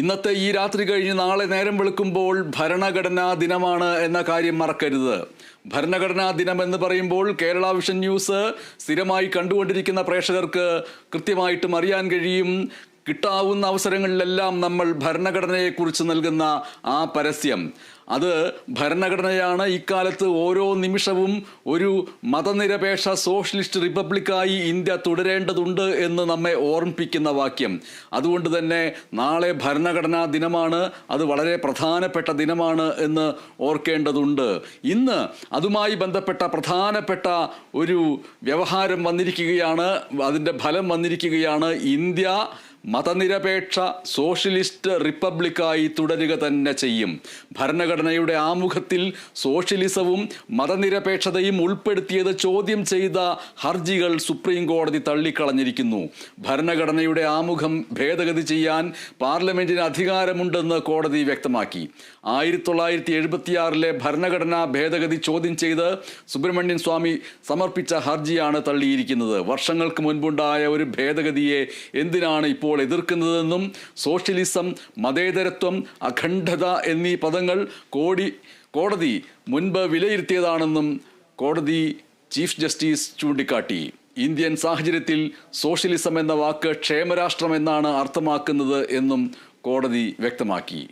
ഇന്നത്തെ ഈ രാത്രി കഴിഞ്ഞ് നാളെ നേരം വെളുക്കുമ്പോൾ ഭരണഘടനാ ദിനമാണ് എന്ന കാര്യം മറക്കരുത്. ഭരണഘടനാ ദിനം എന്ന് പറയുമ്പോൾ കേരള വിഷൻ ന്യൂസ് സ്ഥിരമായി കണ്ടുകൊണ്ടിരിക്കുന്ന പ്രേക്ഷകർക്ക് കൃത്യമായിട്ടും അറിയാൻ കഴിയും. കിട്ടാവുന്ന അവസരങ്ങളിലെല്ലാം നമ്മൾ ഭരണഘടനയെക്കുറിച്ച് നൽകുന്ന ആ പരസ്യം. അത് ഭരണഘടനയാണ് ഇക്കാലത്ത് ഓരോ നിമിഷവും ഒരു മതനിരപേക്ഷ സോഷ്യലിസ്റ്റ് റിപ്പബ്ലിക്കായി ഇന്ത്യ തുടരേണ്ടതുണ്ട് എന്ന് നമ്മെ ഓർമ്മിപ്പിക്കുന്ന വാക്യം. അതുകൊണ്ട് തന്നെ നാളെ ഭരണഘടനാ ദിനമാണ് അത് വളരെ പ്രധാനപ്പെട്ട ദിനമാണ് എന്ന് ഓർക്കേണ്ടതുണ്ട്. ഇന്ന് അതുമായി ബന്ധപ്പെട്ട പ്രധാനപ്പെട്ട ഒരു വ്യവഹാരം വന്നിരിക്കുകയാണ് അതിന്റെ ഫലം വന്നിരിക്കുകയാണ് ഇന്ത്യ. മതനിരപേക്ഷ സോഷ്യലിസ്റ്റ് റിപ്പബ്ലിക്കായി തുടരുക തന്നെ ചെയ്യും. ഭരണഘടനയുടെ ആമുഖത്തിൽ സോഷ്യലിസവും മതനിരപേക്ഷതയും ഉൾപ്പെടുത്തിയത് ചോദ്യം ചെയ്ത ഹർജികൾ സുപ്രീം കോടതി തള്ളിക്കളഞ്ഞിരിക്കുന്നു. ഭരണഘടനയുടെ ആമുഖം ഭേദഗതി ചെയ്യാൻ പാർലമെന്റിന് അധികാരമുണ്ടെന്ന് കോടതി വ്യക്തമാക്കി. ആയിരത്തി തൊള്ളായിരത്തി എഴുപത്തിയാറിലെ ഭരണഘടനാ ഭേദഗതി ചോദ്യം ചെയ്ത് സുബ്രഹ്മണ്യൻ സ്വാമി സമർപ്പിച്ച ഹർജിയാണ് തള്ളിയിരിക്കുന്നത്. വർഷങ്ങൾക്ക് മുൻപുണ്ടായ ഒരു ഭേദഗതിയെ എന്തിനാണ് ഇപ്പോൾ എതിർക്കുന്നതെന്നും സോഷ്യലിസം മതേതരത്വം അഖണ്ഡത എന്നീ പദങ്ങൾ കോടി കോടതി മുൻപ് വിലയിരുത്തിയതാണെന്നും കോടതി ചീഫ് ജസ്റ്റിസ് ചൂണ്ടിക്കാട്ടി. ഇന്ത്യൻ സാഹചര്യത്തിൽ സോഷ്യലിസം എന്ന വാക്ക് ക്ഷേമരാഷ്ട്രം എന്നാണ് അർത്ഥമാക്കുന്നത് എന്നും കോടതി വ്യക്തമാക്കി.